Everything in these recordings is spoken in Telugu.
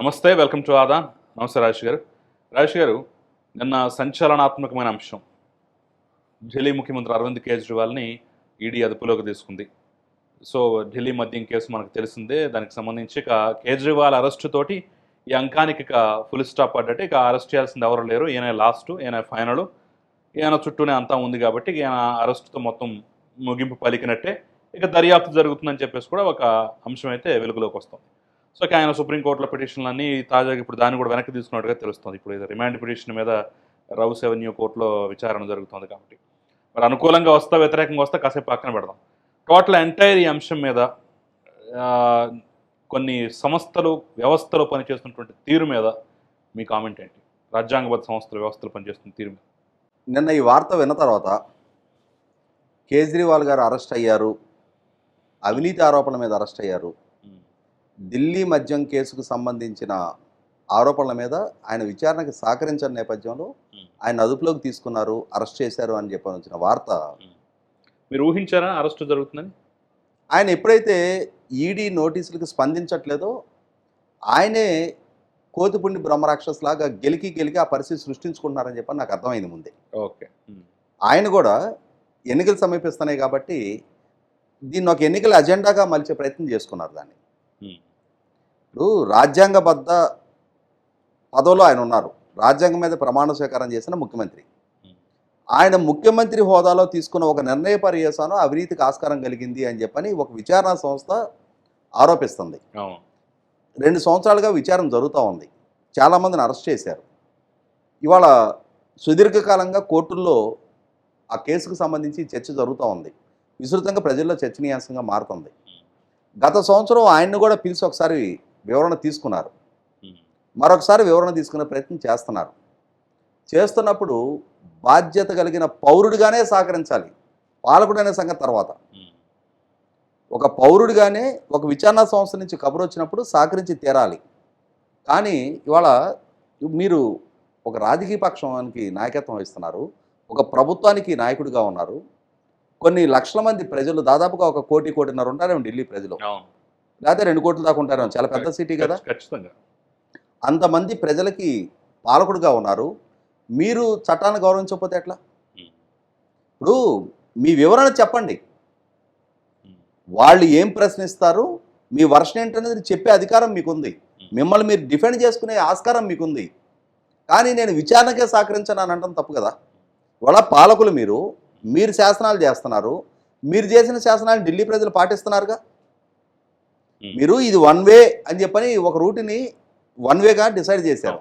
నమస్తే వెల్కమ్ టు ఆదా. నమస్తే రాజేష్ గారు. రాజేష్ గారు నిన్న సంచలనాత్మకమైన అంశం. ఢిల్లీ ముఖ్యమంత్రి అరవింద్ కేజ్రీవాల్ని ఈడీ అదుపులోకి తీసుకుంది. సో ఢిల్లీ మద్యం కేసు మనకు తెలిసిందే. దానికి సంబంధించి ఇక కేజ్రీవాల్ అరెస్టు తోటి ఈ అంకానికి ఇక ఫుల్ స్టాప్ పడ్డట్టు. ఇక అరెస్ట్ చేయాల్సింది ఎవరు లేరు. ఈయన లాస్ట్ ఈయన ఫైనల్ ఈయన చుట్టూనే అంతా ఉంది కాబట్టి ఈయన అరెస్టుతో మొత్తం ముగింపు పలికినట్టే. ఇక దర్యాప్తు జరుగుతుందని చెప్పేసి కూడా ఒక అంశం అయితే వెలుగులోకి వస్తుంది. సో ఆయన సుప్రీంకోర్టులో పిటిషన్లన్నీ తాజాగా ఇప్పుడు దాన్ని కూడా వెనక్కి తీసుకున్నట్టుగా తెలుస్తుంది. ఇప్పుడు ఇది రిమాండ్ పిటిషన్ మీద రౌస్ ఎవెన్యూ కోర్టులో విచారణ జరుగుతుంది కాబట్టి. మరి అనుకూలంగా వస్తా వ్యతిరేకంగా వస్తా కాసేపు పక్కన పెడదాం. టోటల్ ఎంటైర్ ఈ అంశం మీద కొన్ని సంస్థలు వ్యవస్థలు పనిచేస్తున్నటువంటి తీరు మీద మీ కామెంట్ ఏంటి? రాజ్యాంగబద్ధ సంస్థలు వ్యవస్థలు పనిచేస్తున్న తీరు మీద. నిన్న ఈ వార్త విన్న తర్వాత కేజ్రీవాల్ గారు అరెస్ట్ అయ్యారు. అవినీతి ఆరోపణల మీద అరెస్ట్ అయ్యారు. ఢిల్లీ మద్యం కేసుకు సంబంధించిన ఆరోపణల మీద ఆయన విచారణకి సహకరించిన నేపథ్యంలో ఆయన అదుపులోకి తీసుకున్నారు అరెస్ట్ చేశారు అని చెప్పని వచ్చిన వార్త. మీరు ఊహించారా అరెస్టు జరుగుతుందని? ఆయన ఎప్పుడైతే ఈడీ నోటీసులకు స్పందించట్లేదో ఆయనే కోతిపుండి బ్రహ్మరాక్షస్ లాగా గెలికి గెలికి ఆ పరిస్థితి సృష్టించుకుంటున్నారని చెప్పని నాకు అర్థమైంది ముందే. ఓకే. ఆయన కూడా ఎన్నికలు సమీపిస్తున్నాయి కాబట్టి దీన్ని ఒక ఎన్నికల అజెండాగా మలిచే ప్రయత్నం చేసుకున్నారు దాన్ని. ఇప్పుడు రాజ్యాంగబద్ధ పదవిలో ఆయన ఉన్నారు. రాజ్యాంగం మీద ప్రమాణ స్వీకారం చేసిన ముఖ్యమంత్రి. ఆయన ముఖ్యమంత్రి హోదాలో తీసుకున్న ఒక నిర్ణయ పర్యవసానం అవినీతికి ఆస్కారం కలిగింది అని చెప్పని ఒక విచారణ సంస్థ ఆరోపిస్తుంది. రెండు సంవత్సరాలుగా విచారణ జరుగుతూ ఉంది. చాలామందిని అరెస్ట్ చేశారు. ఇవాళ సుదీర్ఘకాలంగా కోర్టుల్లో ఆ కేసుకు సంబంధించి చర్చ జరుగుతూ ఉంది. విస్తృతంగా ప్రజల్లో చర్చనీయాంశంగా మారుతుంది. గత సంవత్సరం ఆయన్ని కూడా పిలిచి ఒకసారి వివరణ తీసుకున్నారు. మరొకసారి వివరణ తీసుకునే ప్రయత్నం చేస్తున్నారు. చేస్తున్నప్పుడు బాధ్యత కలిగిన పౌరుడిగానే సహకరించాలి. పాలకుడు అనే సంగతి తర్వాత. ఒక పౌరుడిగానే ఒక విచారణ సంస్థ నుంచి కబురు వచ్చినప్పుడు సహకరించి తీరాలి. కానీ ఇవాళ మీరు ఒక రాజకీయ పక్షానికి నాయకత్వం వహిస్తున్నారు. ఒక ప్రభుత్వానికి నాయకుడిగా ఉన్నారు. కొన్ని లక్షల మంది ప్రజలు దాదాపుగా ఒక కోటి కోటిన్నర ఉంటారేమో ఢిల్లీ ప్రజలు. లేకపోతే రెండు కోట్ల దాకా ఉంటారేమో. చాలా పెద్ద సిటీ కదా. ఖచ్చి- ఖచ్చితంగా. అంతమంది ప్రజలకి పాలకుడుగా ఉన్నారు. మీరు చట్టాన్ని గౌరవించకపోతే ఎట్లా? ఇప్పుడు మీ వివరణ చెప్పండి. వాళ్ళు ఏం ప్రశ్నిస్తారు? మీ వర్షన్ ఏంటనేది చెప్పే అధికారం మీకుంది. మిమ్మల్ని మీరు డిఫెండ్ చేసుకునే ఆస్కారం మీకుంది. కానీ నేను విచారణకే సహకరించను అని అనడం తప్పు కదా. ఇవాళ పాలకులు మీరు మీరు శాసనాలు చేస్తున్నారు. మీరు చేసిన శాసనాలు ఢిల్లీ ప్రజలు పాటిస్తున్నారుగా. మీరు ఇది వన్ వే అని చెప్పని ఒక రూట్ని వన్ వేగా డిసైడ్ చేశారు.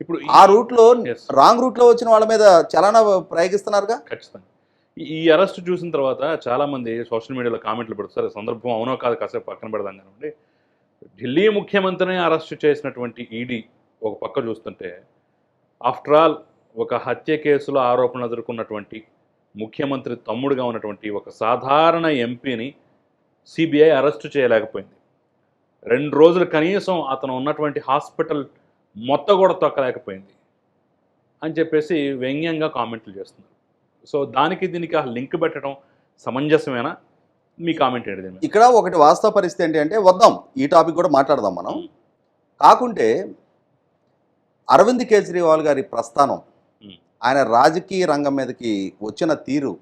ఇప్పుడు ఆ రూట్లో. రాంగ్ రూట్లో వచ్చిన వాళ్ళ మీద చలన ప్రయోగిస్తున్నారుగా? ఖచ్చితంగా. ఈ- ఈ అరెస్ట్ చూసిన తర్వాత చాలా మంది సోషల్ మీడియాలో కామెంట్లు పెడతారు సందర్భం అవునో కాదు కాసేపు పక్కన పెడదాం కానివ్వండి. ఢిల్లీ ముఖ్యమంత్రిని అరెస్ట్ చేసినటువంటి ఈడీ ఒక పక్క చూస్తుంటే ఆఫ్టర్ ఆల్ ఒక హత్య కేసులో ఆరోపణలు ఎదుర్కొన్నటువంటి ముఖ్యమంత్రి తమ్ముడుగా ఉన్నటువంటి ఒక సాధారణ ఎంపీని సిబిఐ అరెస్ట్ చేయలేకపోయింది. రెండు రోజులు కనీసం అతను ఉన్నటువంటి హాస్పిటల్ మొత్తం కూడా తొక్కలేకపోయింది అని చెప్పేసి వ్యంగ్యంగా కామెంట్లు చేస్తున్నారు సో దానికి దీనికి ఆ లింక్ పెట్టడం సమంజసమేనా మీ కామెంట్ ఏంటి? ఇక్కడ ఒకటి వాస్తవ పరిస్థితి ఏంటి అంటే వద్దాం ఈ టాపిక్ కూడా మాట్లాడదాం మనం కాకుంటే అరవింద్ కేజ్రీవాల్ గారి ప్రస్థానం. ఆయన రాజకీయ రంగం మీదకి వచ్చిన తీరు.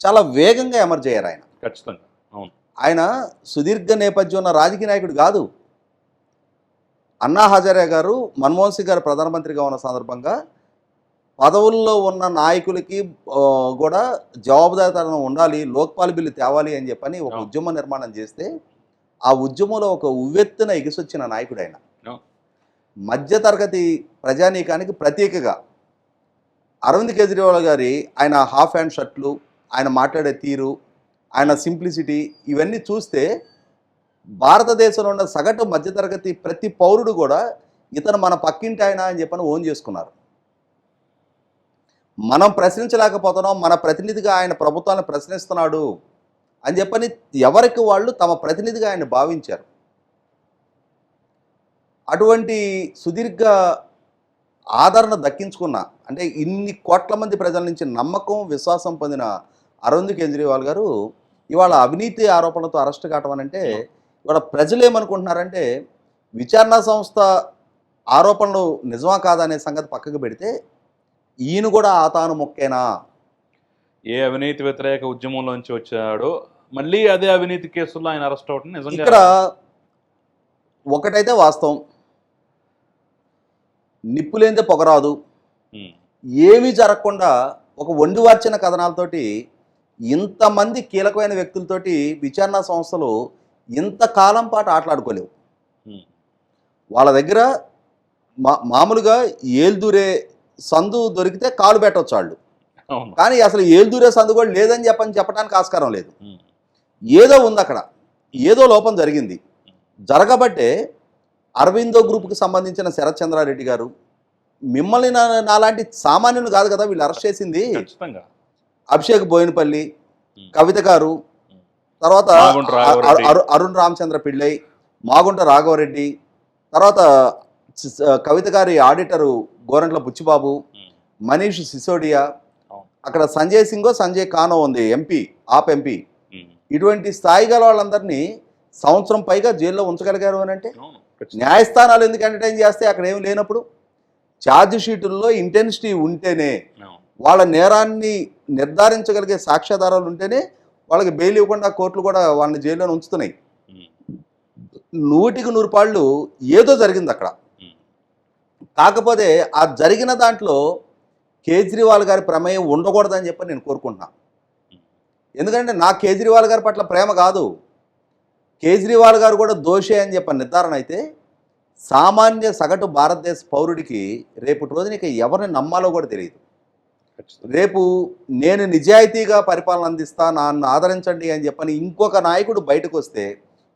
చాలా వేగంగా ఎమర్జ్ అయ్యారు ఆయన ఖచ్చితంగా ఆయన సుదీర్ఘ నేపథ్యం ఉన్న రాజకీయ నాయకుడు కాదు అన్నా హజారే గారు మన్మోహన్ సింగ్ గారు ప్రధానమంత్రిగా ఉన్న సందర్భంగా పదవుల్లో ఉన్న నాయకులకి కూడా జవాబుదారితనం ఉండాలి లోక్పాల్ బిల్లు తేవాలి అని చెప్పని ఒక. ఉద్యమ నిర్మాణం చేస్తే ఆ ఉద్యమంలో ఒక ఉవ్వెత్తున ఎగిసొచ్చిన నాయకుడు ఆయన. మధ్యతరగతి ప్రజానీకానికి ప్రత్యేకగా అరవింద్ కేజ్రీవాల్ గారి ఆయన హాఫ్ హ్యాండ్ షర్ట్లు ఆయన మాట్లాడే తీరు ఆయన సింప్లిసిటీ ఇవన్నీ చూస్తే భారతదేశంలో ఉన్న సగటు మధ్యతరగతి ప్రతి పౌరుడు కూడా ఇతను మన పక్కింటి ఆయన అని చెప్పని ఓన్ చేసుకున్నారు. మనం ప్రశ్నించలేకపోతున్నాం మన ప్రతినిధిగా ఆయన ప్రభుత్వాన్ని ప్రశ్నిస్తున్నాడు అని చెప్పని ఎవరికి వాళ్ళు తమ ప్రతినిధిగా ఆయన భావించారు. అటువంటి సుదీర్ఘ ఆదరణ దక్కించుకున్న అంటే ఇన్ని కోట్ల మంది ప్రజల నుంచి నమ్మకం విశ్వాసం పొందిన అరవింద్ కేజ్రీవాల్ గారు ఇవాళ అవినీతి ఆరోపణలతో అరెస్ట్ కావటం అని అంటే ఇవాళ ప్రజలు ఏమనుకుంటున్నారంటే విచారణ సంస్థ ఆరోపణలు నిజమా కాదా అనే సంగతి పక్కకు పెడితే ఈయన కూడా ఆతాను మొక్కేనా? ఏ అవినీతి వ్యతిరేక ఉద్యమంలోంచి వచ్చాడో మళ్ళీ అదే అవినీతి కేసుల్లో ఆయన అరెస్ట్ అవడం నిజంగా ఇక్కడ ఒకటైతే వాస్తవం. నిప్పులేందే పొగరాదు ఏమీ జరగకుండా ఒక వండి వార్చిన కథనాలతోటి ఇంతమంది కీలకమైన వ్యక్తులతోటి విచారణ సంస్థలు ఇంతకాలం పాటు ఆటలాడుకోలేవు. వాళ్ళ దగ్గర మా మామూలుగా ఏల్దూరే సందు దొరికితే కాలు పెట్టవచ్చు వాళ్ళు. కానీ అసలు ఏల్దూరే సందు కూడా లేదని చెప్పని చెప్పడానికి ఆస్కారం లేదు. ఏదో ఉంది అక్కడ. ఏదో లోపం జరిగింది. జరగబట్టే అరవిందో గ్రూప్కి సంబంధించిన శరత్ చంద్రారెడ్డి గారు మిమ్మల్ని నా నాలాంటి సామాన్యులు కాదు కదా వీళ్ళు అరెస్ట్ చేసింది. ఖచ్చితంగా. అభిషేక్ బోయినపల్లి. కవిత గారు తర్వాత అరుణ్ రామచంద్ర పిళ్ళై మాగుంట రాఘవరెడ్డి తర్వాత కవిత గారి ఆడిటరు గోరంట్ల బుచ్చిబాబు మనీష్ సిసోడియా. అక్కడ సంజయ్ సింగో సంజయ్ ఖానో ఉంది ఎంపీ ఆప్ ఎంపీ ఇటువంటి స్థాయి గల వాళ్ళందరినీ సంవత్సరం పైగా జైల్లో ఉంచగలిగారు అని అంటే. న్యాయస్థానాలు ఎందుకు ఎంటర్టైన్ చేస్తే అక్కడ ఏమి లేనప్పుడు ఛార్జ్ షీటుల్లో ఇంటెన్సిటీ ఉంటేనే. వాళ్ళ నేరాన్ని నిర్ధారించగలిగే సాక్ష్యాధారాలు ఉంటేనే వాళ్ళకి బెయిల్ ఇవ్వకుండా కోర్టులు కూడా వాళ్ళని జైల్లో ఉంచుతున్నాయి. నూటికి నూరు పాళ్ళు ఏదో జరిగింది అక్కడ. కాకపోతే ఆ జరిగిన దాంట్లో కేజ్రీవాల్ గారి ప్రమేయం ఉండకూడదని చెప్పి నేను కోరుకుంటున్నా. ఎందుకంటే నా కేజ్రీవాల్ గారి పట్ల ప్రేమ కాదు. కేజ్రీవాల్ గారు కూడా దోషే అని చెప్పి నిర్ధారణ అయితే సామాన్య సగటు భారతదేశ పౌరుడికి రేపటి రోజున ఇక ఎవరిని నమ్మాలో కూడా తెలియదు. రేపు నేను నిజాయితీగా పరిపాలన అందిస్తా నన్ను ఆదరించండి అని చెప్పని ఇంకొక నాయకుడు బయటకు వస్తే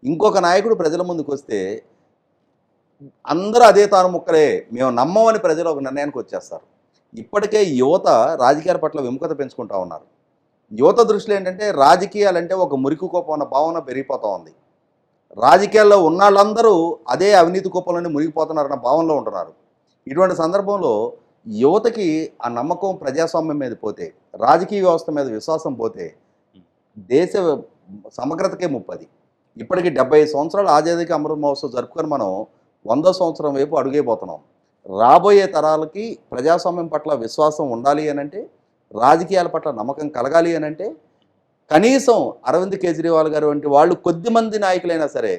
ఇంకొక నాయకుడు ప్రజల ముందుకు వస్తే అందరూ అదే తాను ముక్కలే మేము నమ్మమని ప్రజలు ఒక నిర్ణయానికి వచ్చేస్తారు. ఇప్పటికే యువత రాజకీయాల పట్ల విముఖత పెంచుకుంటా ఉన్నారు. యువత దృష్టిలో ఏంటంటే రాజకీయాలంటే ఒక మురికి కోపం అన్న భావన పెరిగిపోతూ ఉంది. రాజకీయాల్లో ఉన్న వాళ్ళందరూ అదే అవినీతి కోపంలోనే మునిగిపోతున్నారన్న భావనలో ఉంటున్నారు. ఇటువంటి సందర్భంలో యువతకి ఆ నమ్మకం ప్రజాస్వామ్యం మీద పోతే రాజకీయ వ్యవస్థ మీద విశ్వాసం పోతే దేశ సమగ్రతకే ముప్పది. ఇప్పటికి డెబ్బై సంవత్సరాలు ఆజాదీకి అమృత మహోత్సవం జరుపుకొని మనం వంద సంవత్సరం వైపు అడుగైపోతున్నాం రాబోయే తరాలకి ప్రజాస్వామ్యం పట్ల విశ్వాసం ఉండాలి అని అంటే రాజకీయాల పట్ల నమ్మకం కలగాలి అని అంటే కనీసం అరవింద్ కేజ్రీవాల్ గారు వంటి వాళ్ళు కొద్ది మంది నాయకులైనా సరే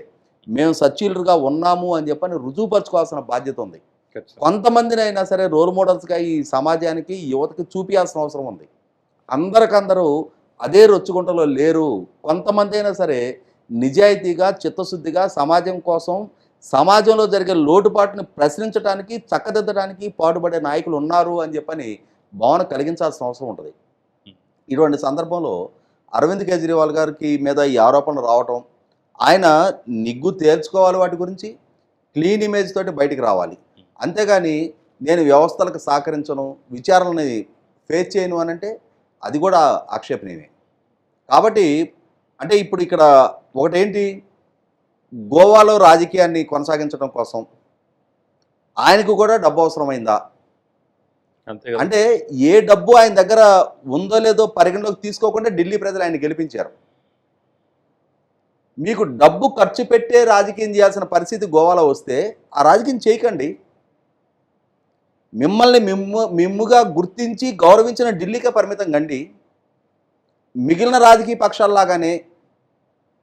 మేము సచ్చీలుగా ఉన్నాము అని చెప్పని రుజువుపరచుకోవాల్సిన బాధ్యత ఉంది. ఖచ్చితంగా. కొంతమందిని అయినా సరే రోల్ మోడల్స్గా ఈ సమాజానికి యువతకి చూపించాల్సిన అవసరం ఉంది. అందరికందరూ అదే రొచ్చుగుంటలో లేరు. కొంతమంది అయినా సరే నిజాయితీగా చిత్తశుద్ధిగా సమాజం కోసం సమాజంలో జరిగే లోటుపాటుని ప్రశ్నించడానికి చక్కదిద్దడానికి పాటుపడే నాయకులు ఉన్నారు అని చెప్పని భావన కలిగించాల్సిన అవసరం ఉంటుంది. ఇటువంటి సందర్భంలో అరవింద్ కేజ్రీవాల్ గారికి మీద ఈ ఆరోపణలు రావటం ఆయన నిగ్గు తేల్చుకోవాలి వాటి గురించి క్లీన్ ఇమేజ్ తోటి బయటికి రావాలి. అంతేగాని నేను వ్యవస్థలకు సహకరించను విచారణని ఫేస్ చేయను అని అంటే అది కూడా ఆక్షేపణీయమే. కాబట్టి అంటే ఇప్పుడు ఇక్కడ ఒకటేంటి? గోవాలో రాజకీయాన్ని కొనసాగించడం కోసం ఆయనకు కూడా డబ్బు అవసరమైందా? అంటే ఏ డబ్బు ఆయన దగ్గర ఉందో లేదో పరిగణలోకి తీసుకోకుండా ఢిల్లీ ప్రజలు ఆయన గెలిపించారు. మీకు డబ్బు ఖర్చు పెట్టే రాజకీయం చేయాల్సిన పరిస్థితి గోవాలో వస్తే ఆ రాజకీయం చేయకండి. మిమ్మల్ని మిమ్ము మిమ్ముగా గుర్తించి గౌరవించిన ఢిల్లీకే పరిమితం కండి మిగిలిన రాజకీయ పక్షాల్లాగానే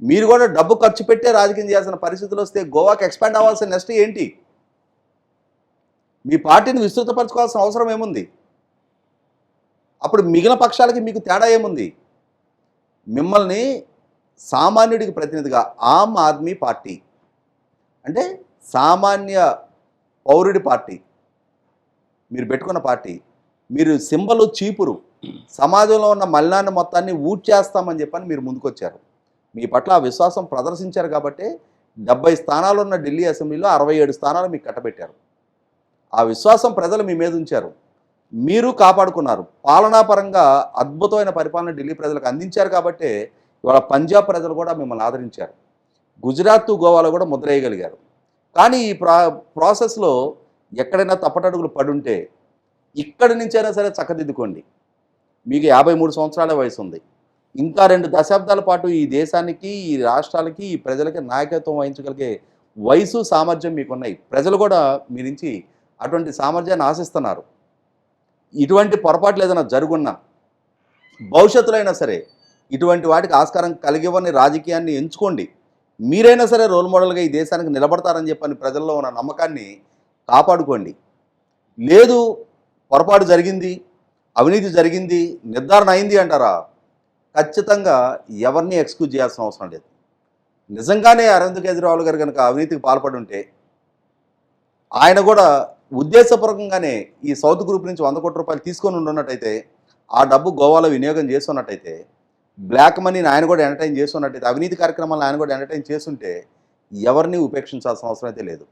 మీరు కూడా డబ్బు ఖర్చు పెట్టే రాజకీయం చేయాల్సిన పరిస్థితులు వస్తే గోవాకి ఎక్స్పాండ్ అవ్వాల్సిన నెక్స్ట్ ఏంటి? మీ పార్టీని విస్తృతపరచుకోవాల్సిన అవసరం ఏముంది? అప్పుడు మిగిలిన పక్షాలకి మీకు తేడా ఏముంది? మిమ్మల్ని సామాన్యుడికి ప్రతినిధిగా ఆమ్ ఆద్మీ పార్టీ. అంటే సామాన్య పౌరుడి పార్టీ. మీరు పెట్టుకున్న పార్టీ మీరు సింబలు చీపురు సమాజంలో ఉన్న మలినాన్ని మొత్తాన్ని ఊడ్చేస్తామని చెప్పని మీరు ముందుకొచ్చారు. మీ పట్ల ఆ విశ్వాసం ప్రదర్శించారు కాబట్టి డెబ్బై స్థానాలు ఉన్న ఢిల్లీ అసెంబ్లీలో అరవై ఏడు స్థానాలు మీకు కట్టబెట్టారు. ఆ విశ్వాసం ప్రజలు మీ మీద ఉంచారు. మీరు కాపాడుకున్నారు. పాలనాపరంగా అద్భుతమైన పరిపాలన ఢిల్లీ ప్రజలకు అందించారు కాబట్టే ఇవాళ పంజాబ్ ప్రజలు కూడా మిమ్మల్ని ఆదరించారు. గుజరాత్ గోవాలో కూడా ముద్రేయగలిగారు కానీ ఈ ప్రా ప్రాసెస్లో ఎక్కడైనా తప్పటడుగులు పడుంటే ఇక్కడి నుంచైనా సరే చక్కదిద్దుకోండి. మీకు యాభై మూడు సంవత్సరాల వయసు ఉంది ఇంకా రెండు దశాబ్దాల పాటు ఈ దేశానికి ఈ రాష్ట్రాలకి ఈ ప్రజలకి నాయకత్వం వహించగలిగే వయసు సామర్థ్యం మీకున్నాయి. ప్రజలు కూడా మీ నుంచి అటువంటి సామర్థ్యాన్ని ఆశిస్తున్నారు. ఇటువంటి పొరపాట్లు ఏదైనా జరుగున్నా భవిష్యత్తులో అయినా సరే ఇటువంటి వాటికి ఆస్కారం కలిగివ్వని రాజకీయాన్ని ఎంచుకోండి. మీరైనా సరే రోల్ మోడల్గా ఈ దేశానికి నిలబడతారని చెప్పని ప్రజల్లో ఉన్న నమ్మకాన్ని కాపాడుకోండి. లేదు పొరపాటు జరిగింది అవినీతి జరిగింది నిర్ధారణ అయింది అంటారా? ఖచ్చితంగా ఎవరిని ఎక్స్క్యూజ్ చేయాల్సిన అవసరం లేదు. నిజంగానే అరవింద్ కేజ్రీవాల్ గారు కనుక అవినీతికి పాల్పడి ఉంటే ఆయన కూడా ఉద్దేశపూర్వకంగానే ఈ సౌత్ గ్రూప్ నుంచి వంద కోట్ల రూపాయలు తీసుకొని ఉన్నట్టయితే ఆ డబ్బు గోవాలో వినియోగం చేస్తున్నట్టయితే బ్లాక్ మనీని ఆయన కూడా ఎంటర్టైన్ చేస్తున్నట్టయితే అవినీతి కార్యక్రమాలను ఆయన కూడా ఎంటర్టైన్ చేస్తుంటే ఎవరిని ఉపేక్షించాల్సిన అవసరం అయితే లేదు.